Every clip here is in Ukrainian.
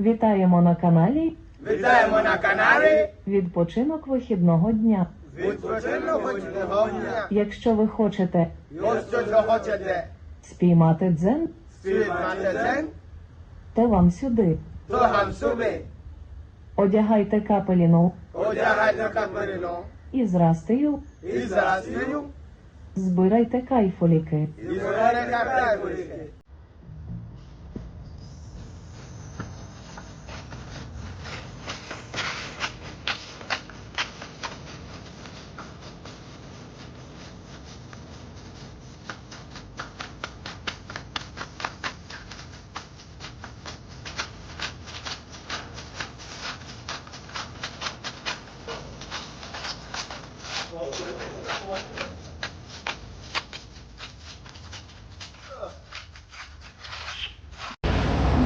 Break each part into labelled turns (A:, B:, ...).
A: Вітаємо на каналі
B: Вітаємо на каналі
A: Відпочинок вихідного дня.
B: відпочинок дня.
A: Якщо ви хочете
B: Якщо ви хочете
A: спіймати дзен,
B: співати день,
A: то вам сюди.
B: то вам собі
A: Одягайте капеліну
B: одягайте капеліно
A: і зрастию,
B: і зрастію,
A: збирайте кайфоліки.
B: і згорите кайфуліки.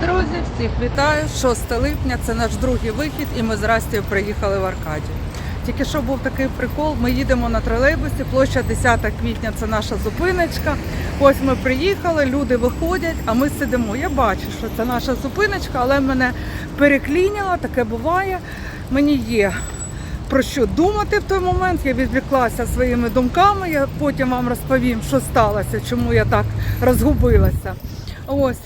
C: Друзі, всіх вітаю! 6 липня це наш другий вихід, і ми з Растію приїхали в Аркадію. Тільки що був такий прикол. Ми їдемо на тролейбусі, площа 10 квітня це наша зупиночка. Ось ми приїхали, люди виходять, а ми сидимо. Я бачу, що це наша зупиночка, але мене перекліняло, таке буває. Мені є про що думати в той момент. Я відвіклася своїми думками. Я потім вам розповім, що сталося, чому я так розгубилася. Ось.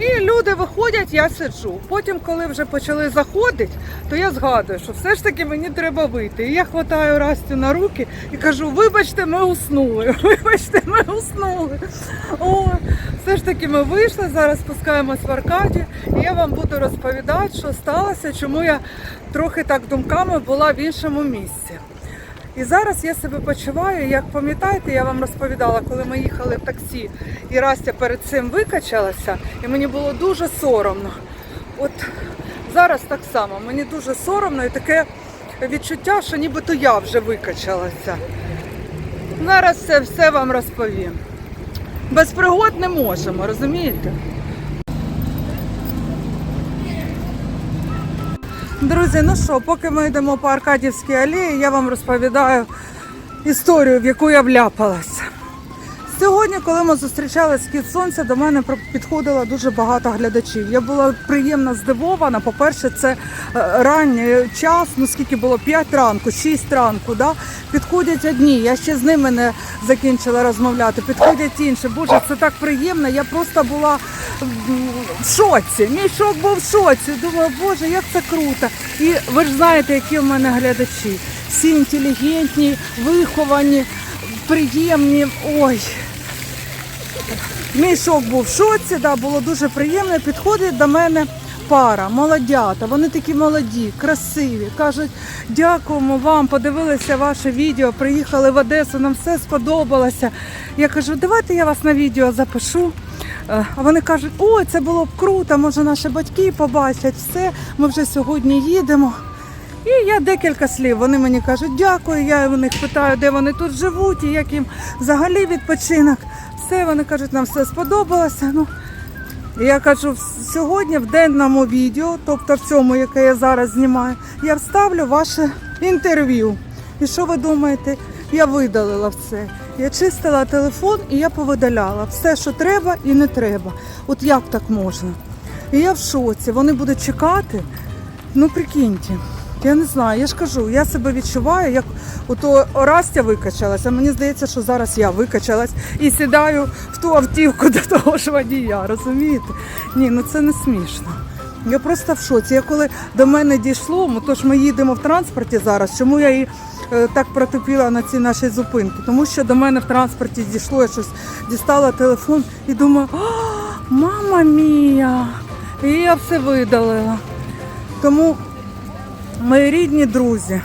C: І люди виходять, я сиджу. Потім, коли вже почали заходити, то я згадую, що все ж таки мені треба вийти. І я хватаю Растю на руки і кажу: вибачте, ми уснули. Вибачте, ми уснули. О, все ж таки ми вийшли, зараз спускаємось в Аркаді, і я вам буду розповідати, що сталося, чому я трохи так думками була в іншому місці. І зараз я себе почуваю, як пам'ятаєте, я вам розповідала, коли ми їхали в таксі, і Растя перед цим викачалася, і мені було дуже соромно. От зараз так само, мені дуже соромно і таке відчуття, що нібито я вже викачалася. Зараз це все вам розповім. Без пригод не можемо, розумієте? Друзі, ну що, поки ми йдемо по Аркадівській алеї, я вам розповідаю історію, в яку я вляпалася. Сьогодні, коли ми зустрічали схід сонця, до мене підходило дуже багато глядачів. Я була приємно здивована. По-перше, це е, ранній час, ну скільки було 5 ранку, 6 ранку. Да? Підходять одні. Я ще з ними не закінчила розмовляти. Підходять інші. Боже, це так приємно. Я просто була в шоці. Мій шок був в шоці. Думаю, боже, як це круто. І ви ж знаєте, які в мене глядачі. Всі інтелігентні, виховані, приємні. Ой. Мій шок був в шоці, да, було дуже приємно. Підходить до мене пара, молодята. Вони такі молоді, красиві. Кажуть, дякуємо вам, подивилися ваше відео, приїхали в Одесу, нам все сподобалося. Я кажу, давайте я вас на відео запишу. Е, А вони кажуть, ой, це було б круто, може наші батьки побачать все, ми вже сьогодні їдемо. І я декілька слів. Вони мені кажуть, дякую. Я у них питаю, де вони тут живуть і як їм взагалі відпочинок. Все, вони кажуть, нам все сподобалося. Ну, я кажу, сьогодні в денному відео, тобто в цьому, яке я зараз знімаю, я вставлю ваше інтерв'ю. І що ви думаєте? Я видалила все. Я чистила телефон і я повидаляла все, що треба і не треба. От як так можна? І я в шоці. Вони будуть чекати. Ну прикиньте. Я не знаю, я ж кажу, я себе відчуваю, як ото Растя викачалася. Мені здається, що зараз я викачалась і сідаю в ту автівку до того ж водія, розумієте? Ні, ну це не смішно. Я просто в шоці. Я коли до мене дійшло, то ж ми їдемо в транспорті зараз, чому я і е, так протупіла на цій нашій зупинці? Тому що до мене в транспорті дійшло, я щось дістала телефон і думаю, «А, мама мія! І я все видалила. Тому мої рідні друзі,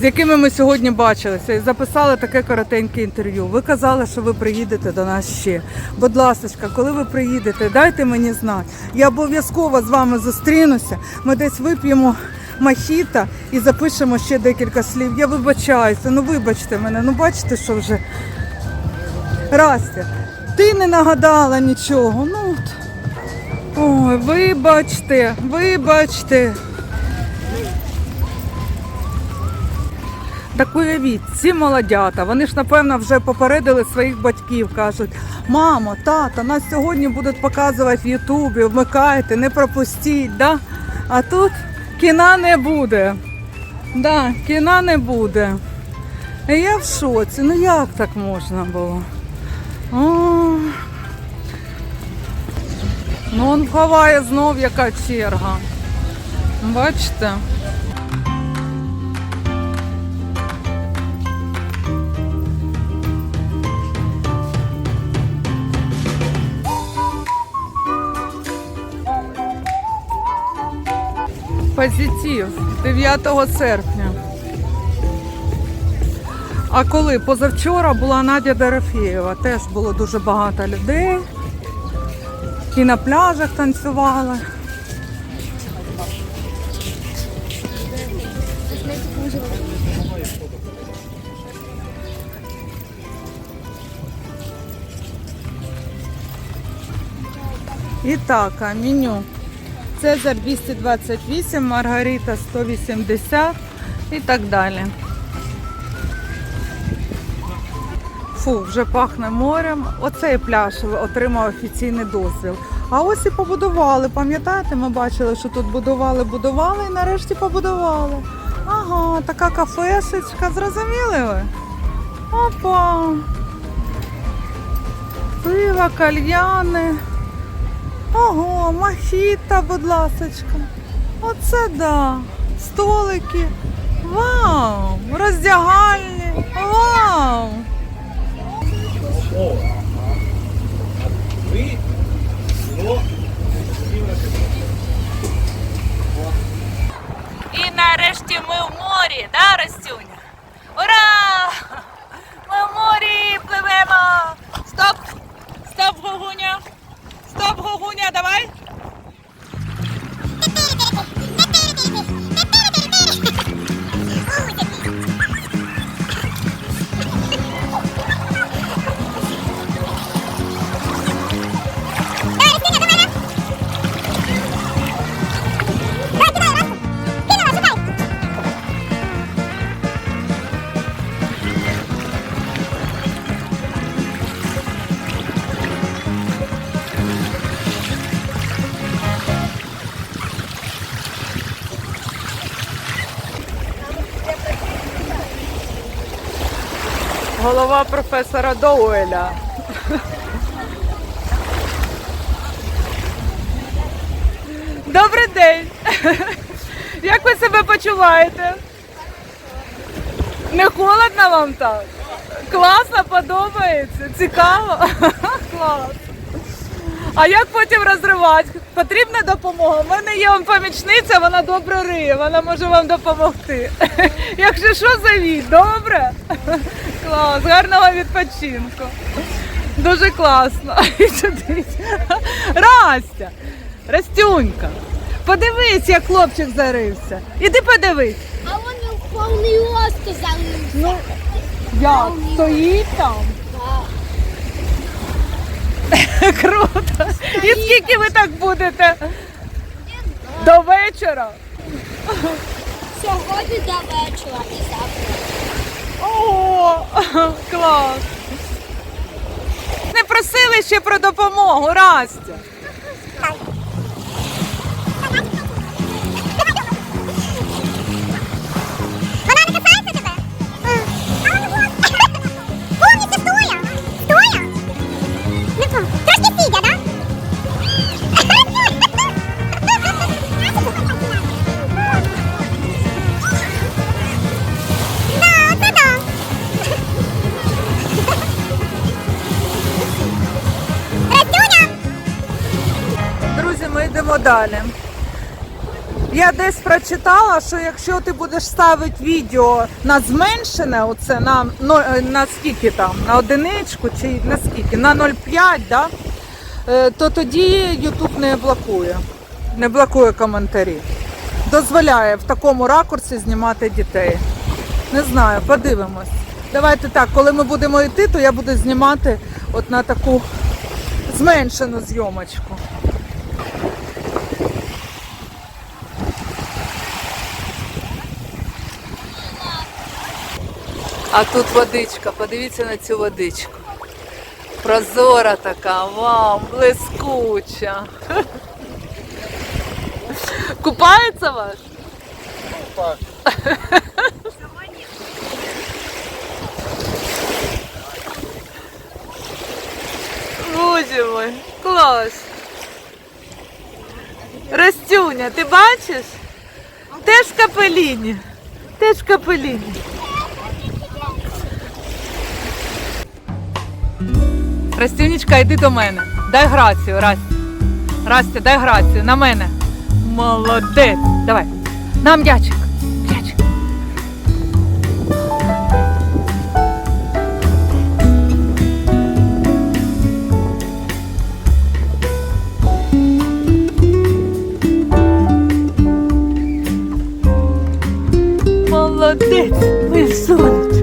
C: з якими ми сьогодні бачилися і записали таке коротеньке інтерв'ю. Ви казали, що ви приїдете до нас ще. Будь ласка, коли ви приїдете, дайте мені знати. Я обов'язково з вами зустрінуся. Ми десь вип'ємо мохіта і запишемо ще декілька слів. Я вибачаюся, ну вибачте мене, ну бачите, що вже. Растя, ти не нагадала нічого. Ну от. Ой, вибачте, вибачте. Так уявіть, ці молодята, вони ж напевно вже попередили своїх батьків, кажуть: мамо, тата, нас сьогодні будуть показувати в Ютубі, вмикайте, не пропустіть. Да? А тут кіна не буде. Да, кіна не буде. І я в шоці. Ну як так можна було? О, ну он ховає знов яка черга. Бачите? Позитив 9 серпня. А коли позавчора була Надя Дорофєєва, теж було дуже багато людей. І на пляжах танцювали. І так, а меню. Цезар 228, Маргарита 180 і так далі. Фу, вже пахне морем. Оцей пляж отримав офіційний дозвіл. А ось і побудували. Пам'ятаєте, ми бачили, що тут будували, будували і нарешті побудували. Ага, така кафешечка, зрозуміли ви? Опа. Пиво, кальяни. Ого, мохіта, будь ласочка. Оце да. Столики. Вау! Роздягальні. Вау!
D: І нарешті ми в морі, да, Ростюня? Ура! Ми в морі пливемо! Стоп! Стоп, Гогуня! Стоп, Гогуня, давай!
C: Голова професора Доуеля. Добрий день! Як ви себе почуваєте? Не холодно вам так? Класно, подобається? Цікаво? Клас. А як потім розривати? Потрібна допомога. У мене є он помічниця, вона добре риє, вона може вам допомогти. Якщо що, зовіть, добре? Клас, гарного відпочинку. Дуже класно. Растя, Растюнька, подивись, як хлопчик зарився. Іди подивись.
E: А вони в повний рост залився.
C: Ну, як? Стоїть там? Круто. І скільки ви так будете? До вечора.
E: Сьогодні до вечора і завтра.
C: О, клас. Не просили ще про допомогу, Растя. Далі. Я десь прочитала, що якщо ти будеш ставити відео на зменшене, оце на, ну, е, на скільки там, на одиничку чи на скільки, на 0,5, да? е, то тоді YouTube не блокує. Не блокує коментарі. Дозволяє в такому ракурсі знімати дітей. Не знаю, подивимось. Давайте так, коли ми будемо йти, то я буду знімати от на таку зменшену зйомочку. А тут водичка, подивіться на цю водичку. Прозора така, вау, блискуча. Купається ваш? Боже мой, клас. Растюня, ти бачиш? Теж капеліні. Теж капеліні. Растюнічка, йди до мене. Дай грацію, Расті. Расті, дай грацію на мене. Молодець. Давай. На м'ячик. М'ячик. Молодець, моє сонечко.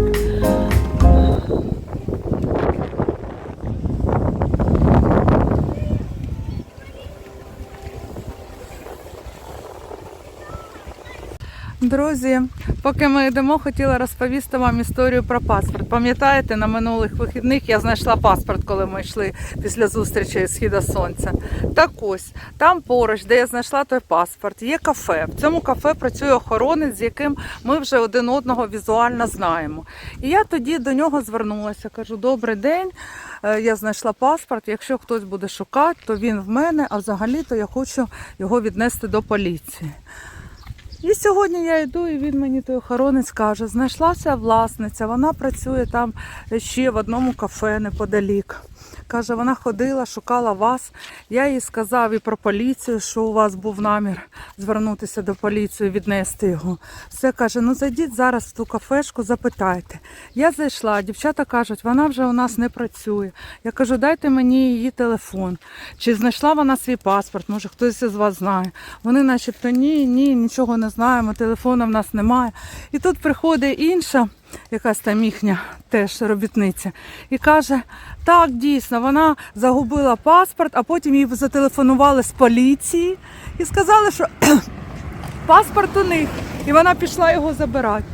C: Друзі, поки ми йдемо, хотіла розповісти вам історію про паспорт. Пам'ятаєте, на минулих вихідних я знайшла паспорт, коли ми йшли після зустрічі східа сонця. Так ось, там поруч, де я знайшла той паспорт, є кафе. В цьому кафе працює охоронець, з яким ми вже один одного візуально знаємо. І я тоді до нього звернулася. Кажу: добрий день. е, Я знайшла паспорт. Якщо хтось буде шукати, то він в мене, а взагалі-то я хочу його віднести до поліції. І сьогодні я йду, і він мені той охоронець каже, знайшлася власниця, вона працює там ще в одному кафе неподалік. Каже, вона ходила, шукала вас. Я їй сказав і про поліцію, що у вас був намір звернутися до поліції, віднести його. Все каже, ну зайдіть зараз в ту кафешку, запитайте. Я зайшла, дівчата кажуть, вона вже у нас не працює. Я кажу, дайте мені її телефон. Чи знайшла вона свій паспорт? Може, хтось із вас знає. Вони начебто ні, ні, нічого не знаємо, телефону в нас немає. І тут приходить інша, якась там їхня теж робітниця, і каже: так, дійсно, вона загубила паспорт, а потім їй зателефонували з поліції і сказали, що паспорт у них, і вона пішла його забирати.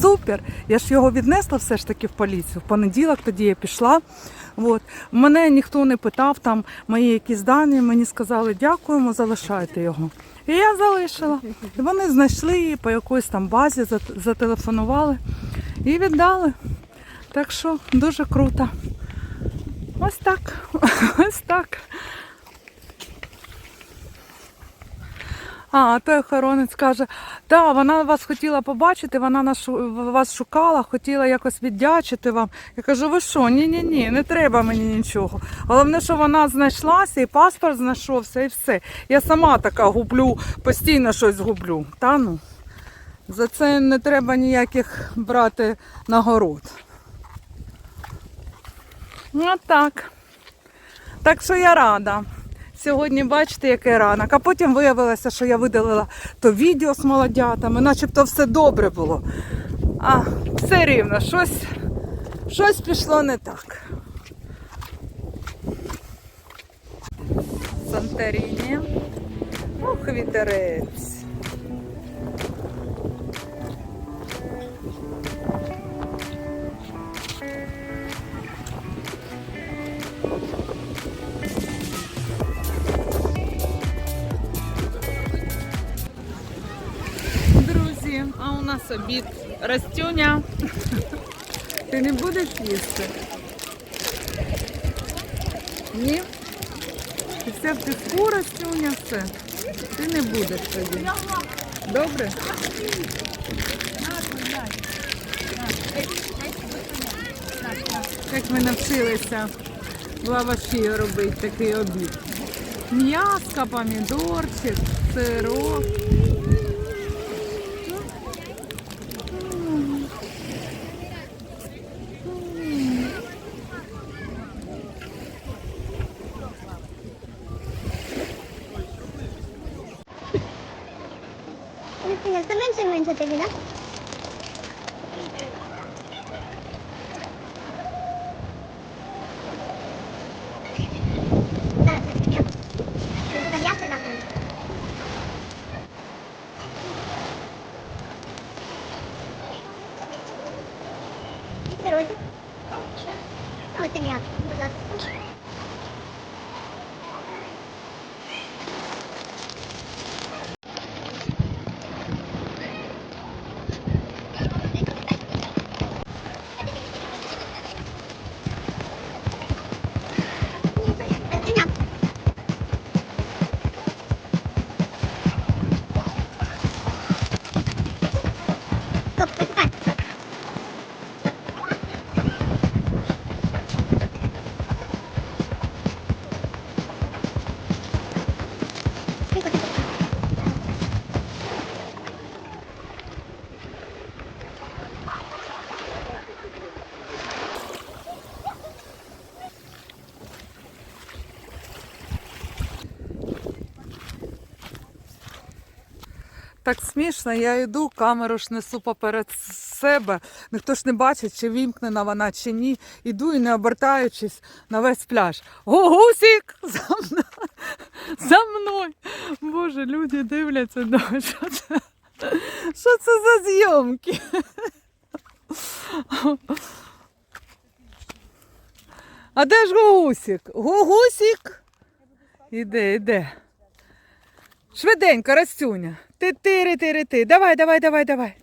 C: Супер! Я ж його віднесла все ж таки в поліцію. В понеділок тоді я пішла. От. Мене ніхто не питав, там мої якісь дані, мені сказали дякуємо, залишайте його. І я залишила. Вони знайшли її по якоїсь там базі, зателефонували і віддали. Так що дуже круто. Ось так. Ось так. А, той охоронець каже, та вона вас хотіла побачити, вона нас вас шукала, хотіла якось віддячити вам. Я кажу, ви що? Ні, ні, ні, не треба мені нічого. Головне, що вона знайшлася, і паспорт знайшовся, і все. Я сама така гублю, постійно щось гублю. Та ну. За це не треба ніяких брати нагород. Ну так. Так що я рада. Сьогодні бачите, який ранок. А потім виявилося, що я видалила то відео з молодятами, начебто все добре було. А все рівно, щось, щось пішло не так. Санторіні. Ох, вітерець. Нас обід Растюня. Ти не будеш їсти? Ні? Ти все в піску, Растюня, все. Ти не будеш тоді. Добре? Як ми навчилися в лаваші робити такий обід. М'яска, помідорчик, сирок.
D: 对的。Так
C: смішно, я йду, камеру ж несу поперед себе. Ніхто ж не бачить, чи вімкнена вона, чи ні. Іду і не обертаючись на весь пляж. Гусік! За мною! За мною! Боже, люди дивляться, да, що це? Що це за зйомки? А де ж Гугусік? Гугусік? Іде, іде. Швиденько, Растюня. Ти тири тири ти. Давай, давай, давай, давай.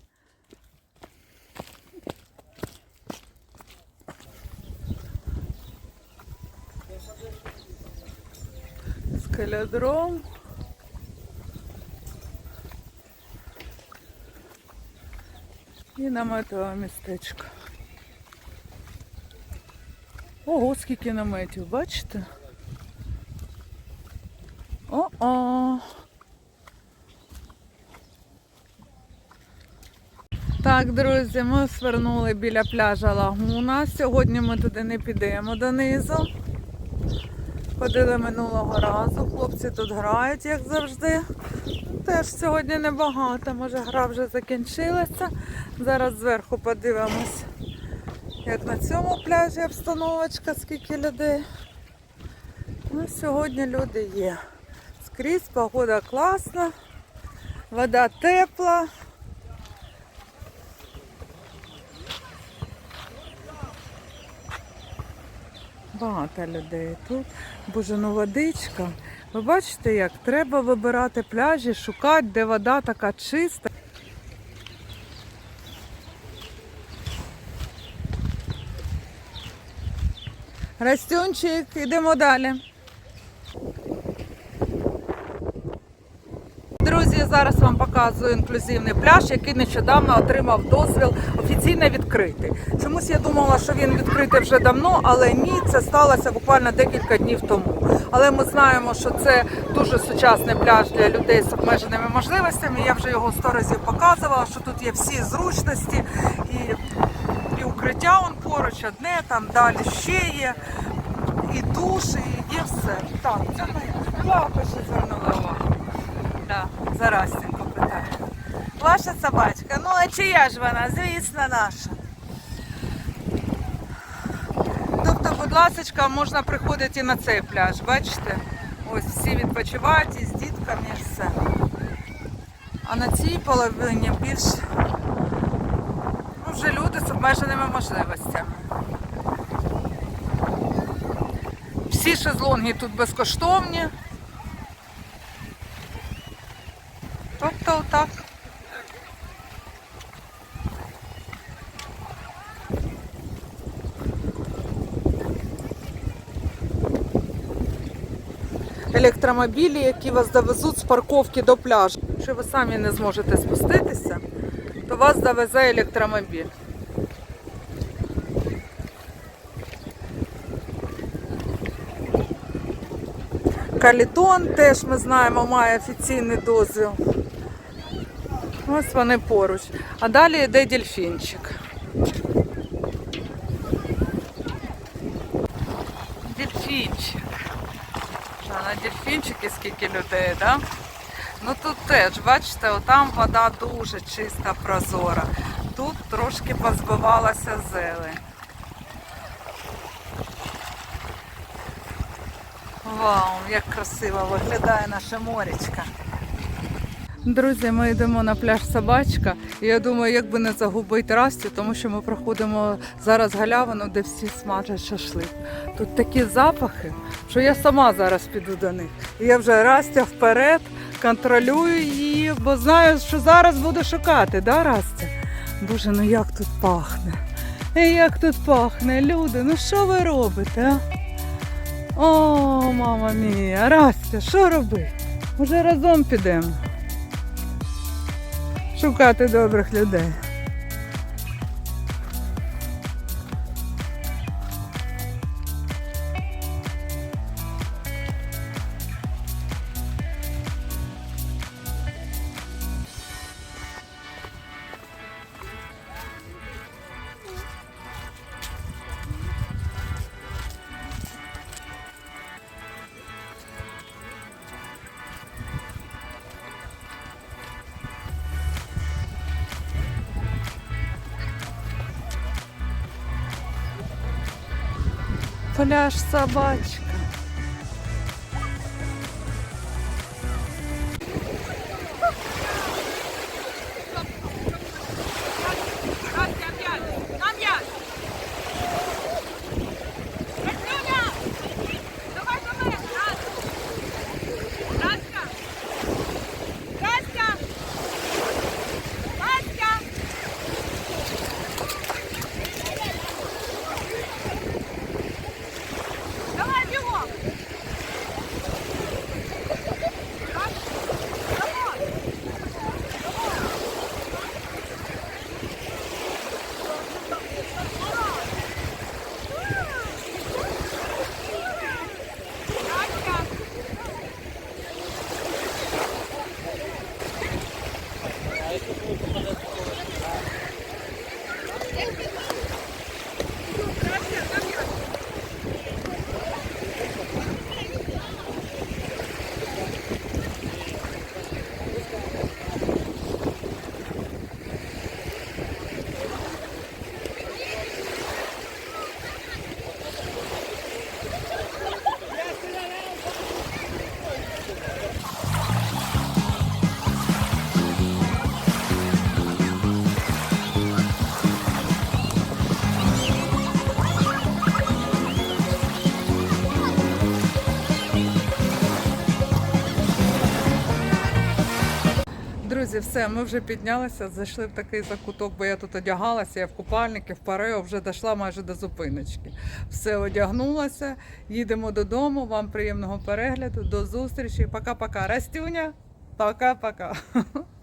C: Скалядром. І наметове містечко. Ого, скільки наметів, бачите? Так, друзі, ми свернули біля пляжа Лагуна. Сьогодні ми туди не підемо донизу. Ходили минулого разу. Хлопці тут грають, як завжди. Теж сьогодні небагато. Може гра вже закінчилася. Зараз зверху подивимось, як на цьому пляжі обстановочка, скільки людей. Ну, сьогодні люди є. Скрізь погода класна, вода тепла. Багато людей тут. Боже, ну водичка. Ви бачите, як треба вибирати пляжі, шукати, де вода така чиста. Растюнчик, йдемо далі. Друзі, зараз вам показую інклюзивний пляж, який нещодавно отримав дозвіл офіційно відкритий. Чомусь я думала, що він відкритий вже давно, але ні, це сталося буквально декілька днів тому. Але ми знаємо, що це дуже сучасний пляж для людей з обмеженими можливостями. Я вже його сто разів показувала, що тут є всі зручності і, і укриття он поруч, одне там далі ще є. І душ, і є все. Так, це ми лапи ще звернули увагу. Да, Зарастенько питає. Ваша собачка? Ну, а чия ж вона? Звісно, наша. Тобто, будь ласка, можна приходити і на цей пляж, бачите? Ось всі відпочивають і з дітками і все. А на цій половині більш ну, вже люди з обмеженими можливостями. Всі шезлонги тут безкоштовні. Тобто так. Електромобілі, які вас довезуть з парковки до пляжу. Якщо ви самі не зможете спуститися, то вас довезе електромобіль. Калітон теж ми знаємо, має офіційний дозвіл. Ось вони поруч. А далі йде дельфінчик. Дельфінчик. На дельфінчики скільки людей, да? Ну тут теж, бачите, отам вода дуже чиста, прозора. Тут трошки позбивалася зелень. Вау, як красиво виглядає наша морячка. Друзі, ми йдемо на пляж собачка. Я думаю, як би не загубити Расті, тому що ми проходимо зараз галявину, де всі смажать шашлик. Тут такі запахи, що я сама зараз піду до них. Я вже Растя вперед контролюю її, бо знаю, що зараз буду шукати, да, Растя? Боже, ну як тут пахне. І як тут пахне, люди, ну що ви робите, а? О, мама мія, Растя, що робити? Може разом підемо шукати добрих людей. Пляж собачка. Все, ми вже піднялися, зайшли в такий закуток, бо я тут одягалася, я в купальники, в парео, вже дійшла майже до зупиночки. Все одягнулася, їдемо додому. Вам приємного перегляду, до зустрічі. Пока-пока. Растюня, пока-пока.